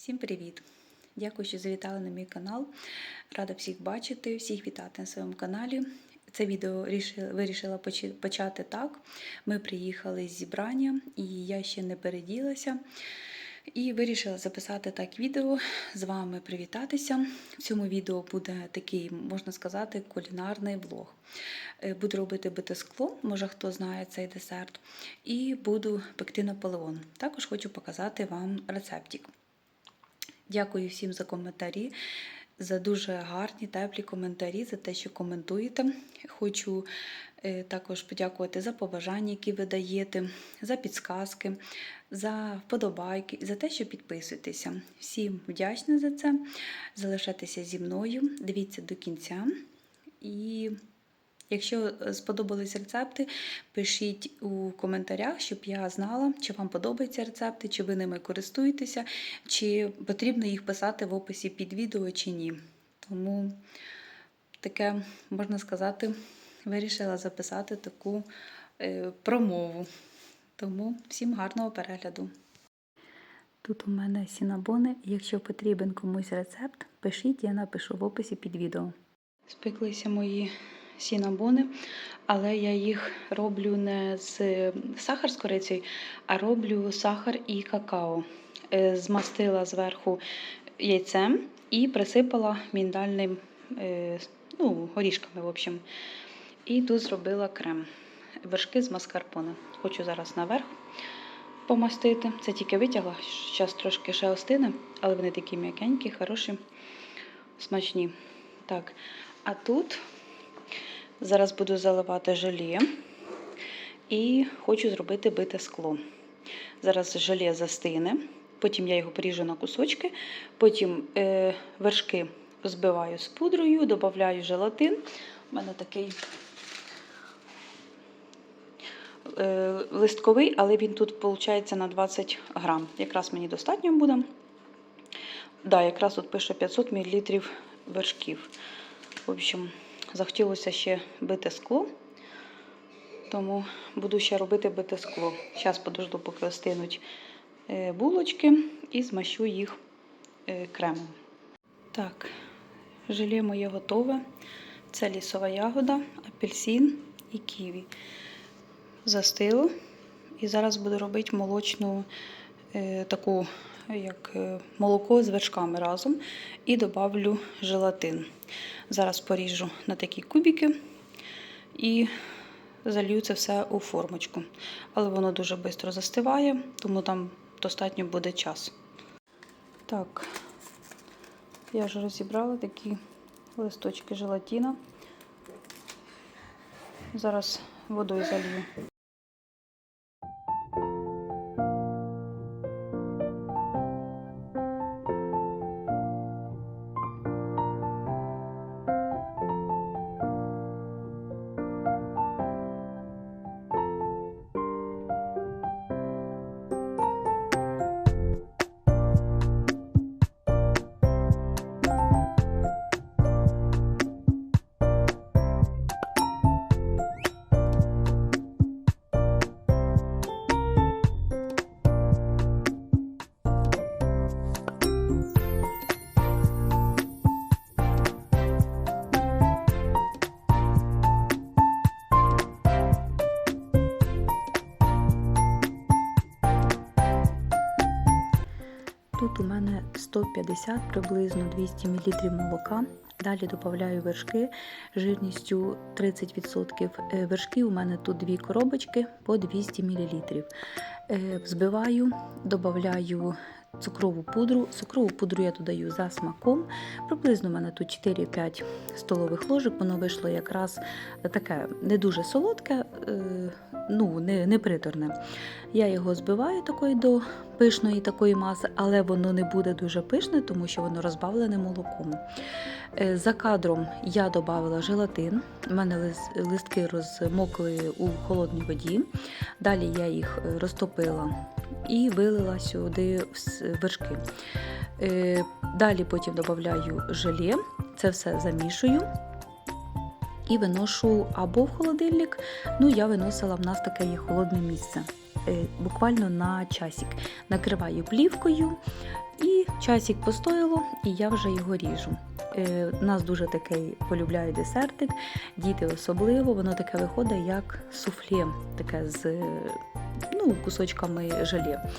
Всім привіт! Дякую, що завітали на мій канал. Рада всіх бачити, всіх вітати на своєму каналі. Це відео вирішила почати так. Ми приїхали з зібрання, і я ще не переділася. І вирішила записати так відео, з вами привітатися. В цьому відео буде такий, можна сказати, кулінарний влог. Е, Буду робити бите скло, може хто знає цей десерт, і буду пекти Наполеон. Також хочу показати вам рецептик. Дякую всім за коментарі, за дуже гарні, теплі коментарі, за те, що коментуєте. Хочу е, також подякувати за побажання, які ви даєте, за підсказки, за вподобайки, за те, що підписуєтеся. Всім вдячна за це. Залишайтеся зі мною, дивіться до кінця. І Якщо е, сподобались рецепти, пишіть у коментарях, щоб я знала, чи вам подобаються рецепти, чи ви ними користуєтеся, чи потрібно їх писати в описі під відео, чи ні. Тому таке, можна сказати, вирішила записати таку е, промову. Тому всім гарного перегляду. Тут у мене сінабони. Якщо потрібен комусь рецепт, пишіть, я напишу в описі під відео. Спеклися мої сінабони, але я їх роблю не з сахар з корицею, а роблю сахар і какао. Е, Змастила зверху яйцем і присипала міндальним е, ну, горішками, в общем. І тут зробила крем. Вершки з маскарпоне. Хочу зараз наверх помастити. Це тільки витягла, зараз трошки ще остине, але вони такі м'якенькі, хороші, смачні. Так, а тут зараз буду заливати желе і хочу зробити бите скло. Зараз желе застине, потім я його поріжу на кусочки, потім е, вершки збиваю з пудрою, додаю желатин. У мене такий е, листковий, але він тут виходить на 20 грам. Якраз мені достатньо буде. Да, якраз тут пише 500 мл вершків. В общем, захотілося ще бити скло, тому буду ще робити бите скло. Зараз подожду, поки остинуть е, булочки і змащу їх е, кремом. Так, желе моє готове. Це лісова ягода, апельсин і ківі. Застило. І зараз буду робити молочну е, таку, як е, молоко з вершками разом. І додавлю желатин. Зараз поріжу на такі кубики і залью це все у формочку. Але воно дуже швидко застиває, тому там достатньо буде час. Так, я вже розібрала такі листочки желатина. Зараз водою залью. У мене 150 приблизно 200 мл молока. Далі додаю вершки жирністю 30%. Е, Вершки у мене тут дві коробочки по 200 мл. Е, Взбиваю, додаю цукрову пудру. Цукрову пудру я додаю за смаком. Приблизно у мене тут 4-5 столових ложок. Воно вийшло якраз таке не дуже солодке, е, ну не, не приторне. Я його збиваю такої до пишної такої маси, але воно не буде дуже пишне, тому що воно розбавлене молоком. Е, За кадром я додала желатин. У мене листки розмокли у холодній воді. Далі я їх е, розтопила і вилила сюди вершки. Е, Далі потім додаю желе, це все замішую. І виношу або в холодильник, ну я виносила в нас таке є холодне місце. е, буквально на часик. Накриваю плівкою І часик постояло, і я вже його ріжу. Е, нас дуже такий полюбляють десертик, діти особливо, воно таке виходить як суфле, таке з ну, кусочками желе.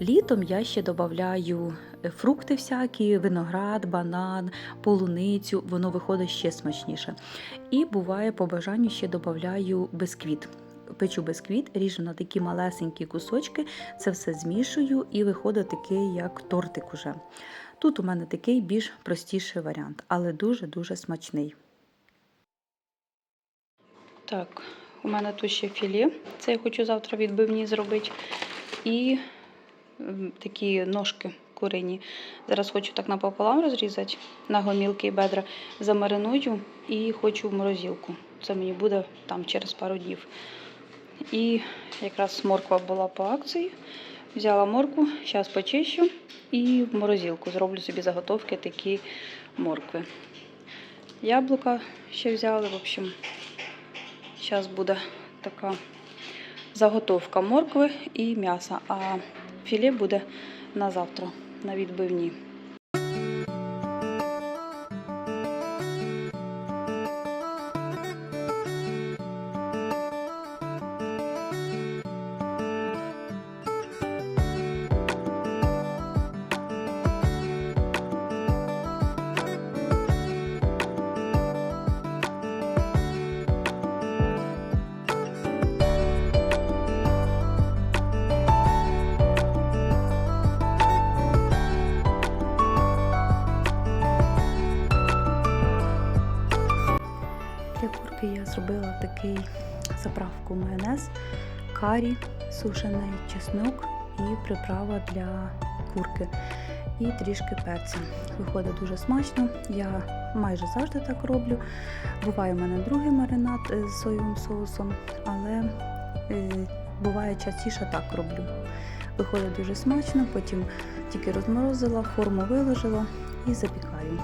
Літом я ще додаю фрукти всякі, виноград, банан, полуницю, воно виходить ще смачніше. І буває по бажанню ще додаю бисквіт. Печу бисквіт, ріжу на такі малесенькі кусочки, це все змішую і виходить такий, як тортик уже. Тут у мене такий більш простіший варіант, але дуже-дуже смачний. Так, у мене тут ще філе. Це я хочу завтра відбивні зробити. І такі ножки курині. Зараз хочу так напополам розрізати на гомілки і бедра, замариную і хочу в морозилку. Це мені буде там через пару днів. І якраз морква була по акції. Взяла моркву, зараз почищу і в морозилку зроблю собі заготовки такі моркви. Яблука ще взяли, в общем, зараз буде така заготовка моркви і м'яса, а філе буде на завтра, на відбивні. Такий заправку майонез, карі, сушений чеснок і приправа для курки. І трішки перця. Виходить дуже смачно. Я майже завжди так роблю. Буває в мене другий маринад з соєвим соусом, але е, буває частіше так роблю. Виходить дуже смачно, потім тільки розморозила, форму виложила і запікаю.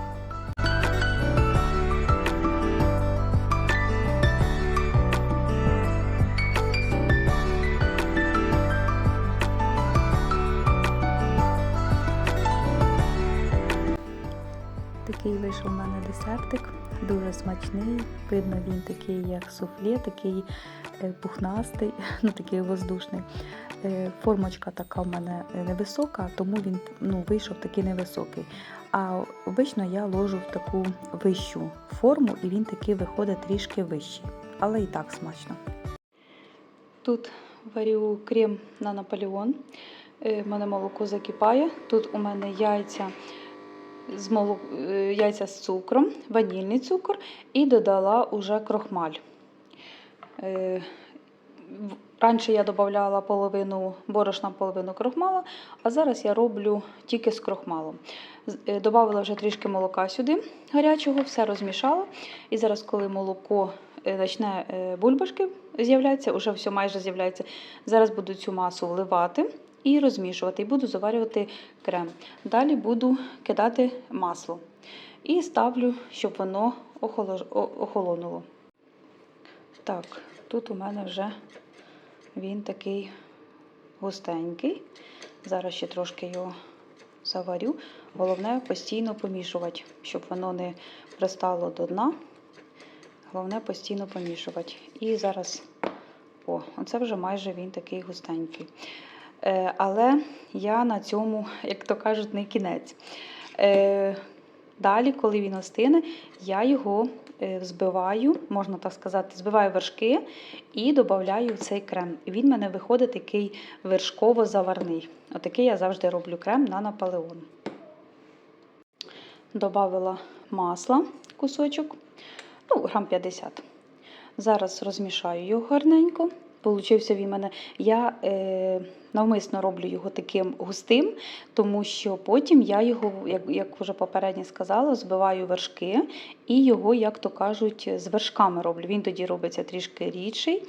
Видно, він такий, як суфле, такий е, пухнастий, ну такий воздушний. Е, Формочка така в мене невисока, тому він ну, вийшов такий невисокий. А обично я ложу в таку вищу форму, і він такий виходить трішки вищий, але і так смачно. Тут варю крем на Наполеон. Е, В мене молоко закипає. Тут у мене яйця з е, яйця з цукром, ванільний цукор і додала уже крохмаль. Е, Раніше я додавала половину борошна, половину крохмала, а зараз я роблю тільки з крохмалом. Е, Добавила вже трішки молока сюди гарячого, все розмішала. І зараз, коли молоко почне бульбашки з'являються, вже все майже з'являється. Зараз буду цю масу вливати і розмішувати, і буду заварювати крем. Далі буду кидати масло і ставлю, щоб воно охолонуло. Так, тут у мене вже він такий густенький. Зараз ще трошки його заварю. Головне постійно помішувати, щоб воно не пристало до дна. Головне постійно помішувати. І зараз, о, оце вже майже він такий густенький. Е, але я на цьому, як то кажуть, не кінець. Е, далі, коли він остине, я його е, взбиваю, можна так сказати, збиваю вершки і додаю цей крем. Він в мене виходить такий вершково-заварний. Отакий я завжди роблю крем на Наполеон. Добавила масла кусочок, ну, грам 50. Зараз розмішаю його гарненько. Получився він мене. Я е, навмисно роблю його таким густим, тому що потім я його, як, як вже попередньо сказала, збиваю вершки і його, як то кажуть, з вершками роблю. Він тоді робиться трішки рідший.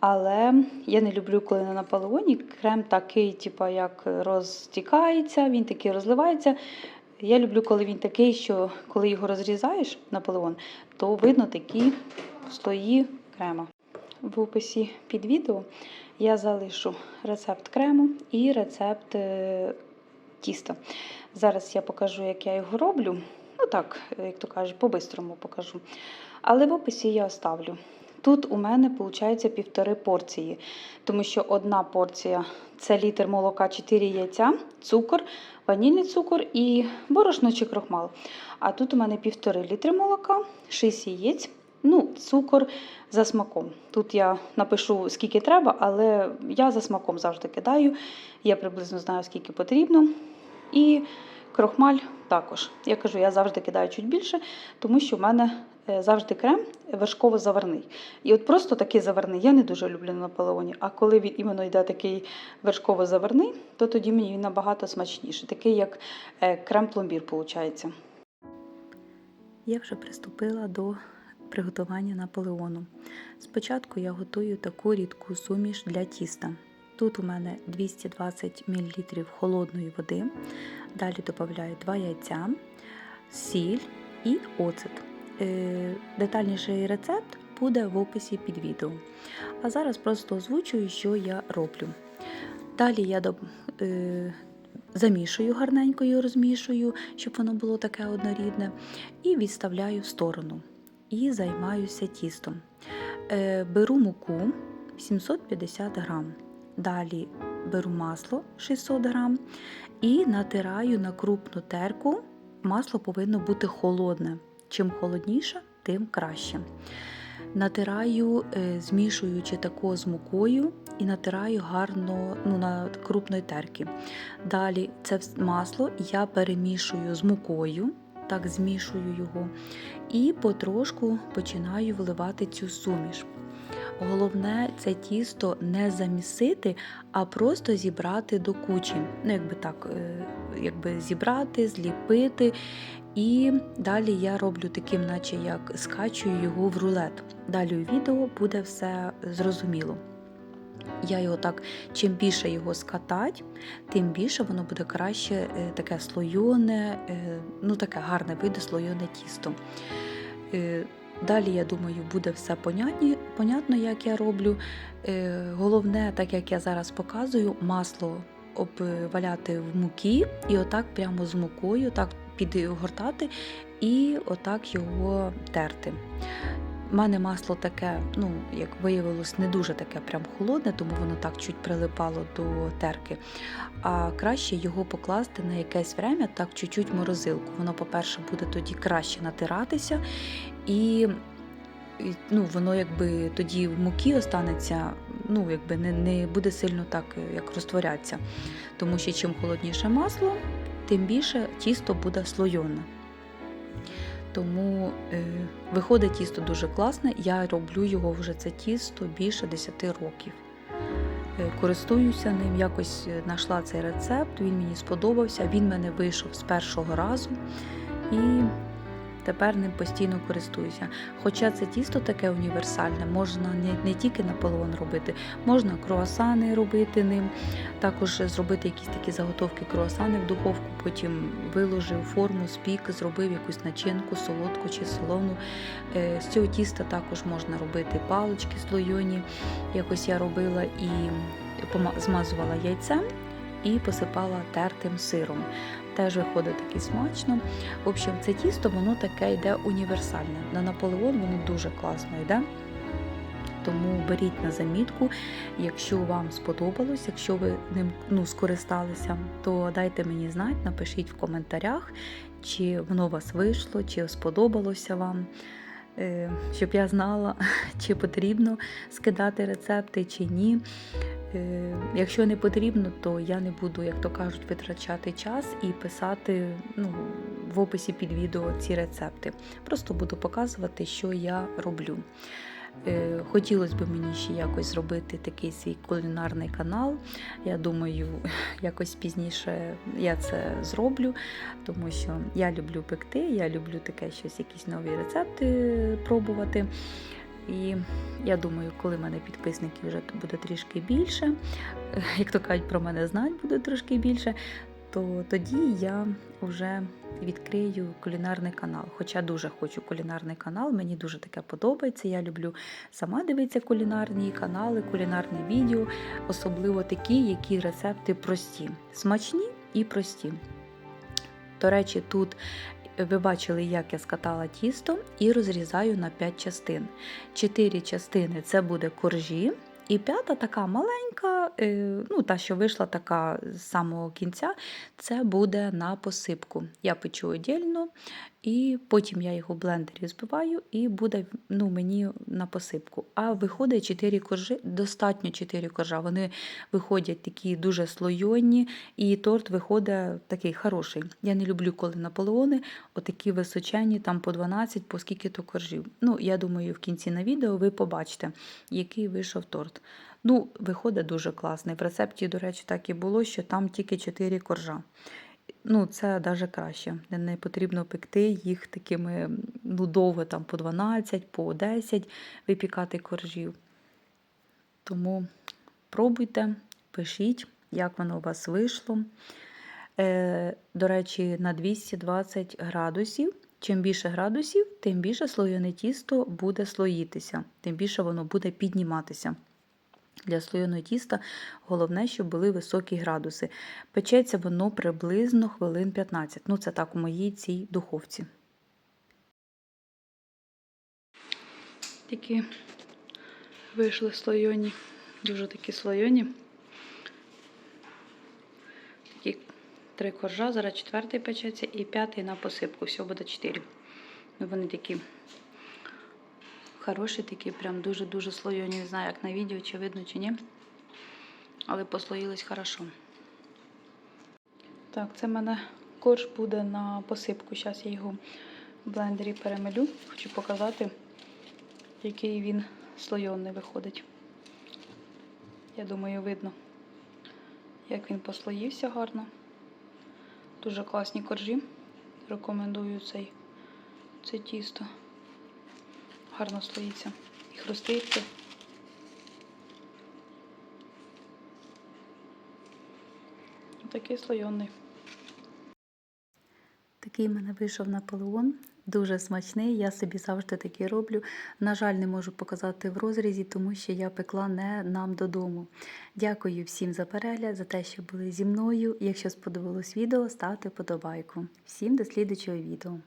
Але я не люблю, коли на наполеоні крем такий, типу, як розтікається, він такий розливається. Я люблю, коли він такий, що коли його розрізаєш наполеон, то видно такі слої крема. В описі під відео я залишу рецепт крему і рецепт е, тіста. Зараз я покажу, як я його роблю. Ну так, як то кажуть, по-бистрому покажу. Але в описі я оставлю. Тут у мене виходить півтори порції, тому що одна порція це літр молока, 4 яйця, цукор, ванільний цукор і борошно чи крохмал. А тут у мене півтори літри молока, 6 яєць, ну, цукор за смаком. Тут я напишу, скільки треба, але я за смаком завжди кидаю. Я приблизно знаю, скільки потрібно. І крохмаль також. Я кажу, я завжди кидаю чуть більше, тому що в мене е, завжди крем вершково-заварний. І от просто такий заварний я не дуже люблю на Наполеоні. А коли він іменно йде такий вершково-заварний, то тоді мені він набагато смачніший. Такий, як е, крем-пломбір, виходить. Я вже приступила до приготування наполеону. Спочатку я готую таку рідку суміш для тіста. Тут у мене 220 мл холодної води. Далі додаю 2 яйця, сіль і оцет. Е, Детальніший рецепт буде в описі під відео. А зараз просто озвучую, що я роблю. Далі я е, замішую гарненько і розмішую, щоб воно було таке однорідне, і відставляю в сторону. І займаюся тістом. Е, Беру муку 750 грам. Далі беру масло 600 грам і натираю на крупну терку. Масло повинно бути холодне. Чим холодніше, тим краще. Натираю, е, змішуючи тако з мукою, і натираю гарно ну, на крупної терки. Далі це масло я перемішую з мукою, так змішую його, і потрошку починаю вливати цю суміш. Головне це тісто не замісити, а просто зібрати до кучі. Ну, якби так, е, якби зібрати, зліпити. І далі я роблю таким, наче як скачую його в рулет. Далі у відео буде все зрозуміло. Я його так, чим більше його скатать, тим більше воно буде краще е, таке слойоне, е, ну таке гарне вийде слойоне тісто. Е, Далі, я думаю, буде все понятно, як я роблю. Головне, так як я зараз показую, масло обваляти в мукі і отак прямо з мукою так підгортати і отак його терти. У мене масло таке, ну, як виявилось, не дуже таке прям холодне, тому воно так чуть прилипало до терки. А краще його покласти на якесь время, так чуть-чуть морозилку. Воно, по-перше, буде тоді краще натиратися, і, ну, воно якби тоді в мукі останеться, ну, якби не, не буде сильно так як розтворятися. Тому що чим холодніше масло, тим більше тісто буде слойоне. Тому е, виходить тісто дуже класне. Я роблю його вже це тісто більше 10 років. Е, користуюся ним, якось е, знайшла цей рецепт, він мені сподобався, він мене вийшов з першого разу і тепер ним постійно користуюся. Хоча це тісто таке універсальне, можна не, тільки наполеон робити, можна круасани робити ним, також зробити якісь такі заготовки круасани в духовку, потім виложив форму, спік, зробив якусь начинку, солодку чи солону. Е, З цього тіста також можна робити палички слойоні. Якось я робила і змазувала яйцем і посипала тертим сиром. Теж виходить таки смачно. В общем, це тісто воно таке йде універсальне. На Наполеон воно дуже класно йде. Тому беріть на замітку, якщо вам сподобалось, якщо ви ним ну, скористалися, то дайте мені знати, напишіть в коментарях, чи воно вас вийшло, чи сподобалося вам, е, щоб я знала, чи потрібно скидати рецепти, чи ні. Е, Якщо не потрібно, то я не буду, як то кажуть, витрачати час і писати ну, в описі під відео ці рецепти. Просто буду показувати, що я роблю. Е, Хотілося б мені ще якось зробити такий свій кулінарний канал. Я думаю, якось пізніше я це зроблю, тому що я люблю пекти, я люблю таке щось, якісь нові рецепти пробувати. І я думаю, коли в мене підписників вже буде трішки більше, як то кажуть, про мене знать буде трошки більше, то тоді я вже відкрию кулінарний канал. Хоча дуже хочу кулінарний канал, мені дуже таке подобається. Я люблю сама дивитися кулінарні канали, кулінарні відео, особливо такі, які рецепти прості, смачні. і прості. До речі, тут ви бачили, як я скатала тісто і розрізаю на 5 частин. 4 частини це буде коржі, і п'ята така маленька, е, ну та, що вийшла така з самого кінця, це буде на посипку. Я печу отдільно, і потім я його в блендері збиваю, і буде ну, мені на посипку. А виходить 4 коржі, достатньо 4 коржа. Вони виходять такі дуже слойонні, і торт виходить такий хороший. Я не люблю, коли наполеони отакі височенні, там по 12, по скільки то коржів. Ну, я думаю, в кінці на відео ви побачите, який вийшов торт. Ну, виходить дуже класний. В рецепті, до речі, так і було, що там тільки 4 коржа. Ну, це навіть краще. Не- потрібно пекти їх такими ну, довго, там по 12, по 10 випікати коржів. Тому пробуйте, пишіть, як воно у вас вийшло. Е, до речі, на 220 градусів. Чим більше градусів, тим більше слоєне тісто буде слоїтися, тим більше воно буде підніматися. Для слоєного тіста головне, щоб були високі градуси. Печеться воно приблизно хвилин 15. Ну, це так у моїй цій духовці. Такі вийшли слойоні, дуже такі слойоні. Такі три коржа, зараз четвертий печеться і п'ятий на посипку. Всього буде чотири. Ну, Вони такі хороші, такі прям дуже-дуже слойоні. Не знаю, як на відео, чи видно, чи ні. Але послоїлись хорошо. Так, це в мене корж буде на посипку. Зараз я його в блендері перемелю. Хочу показати, який він слойоний виходить. Я думаю, видно, як він послоївся гарно. Дуже класні коржі. Рекомендую цей, це тісто. Гарно слоїться і хруститься. Такий слойоний. Такий в мене вийшов Наполеон. Дуже смачний, я собі завжди такий роблю. На жаль, не можу показати в розрізі, тому що я пекла не нам додому. Дякую всім за перегляд, за те, що були зі мною. Якщо сподобалось відео, ставте подобайку. Всім до слідчого відео.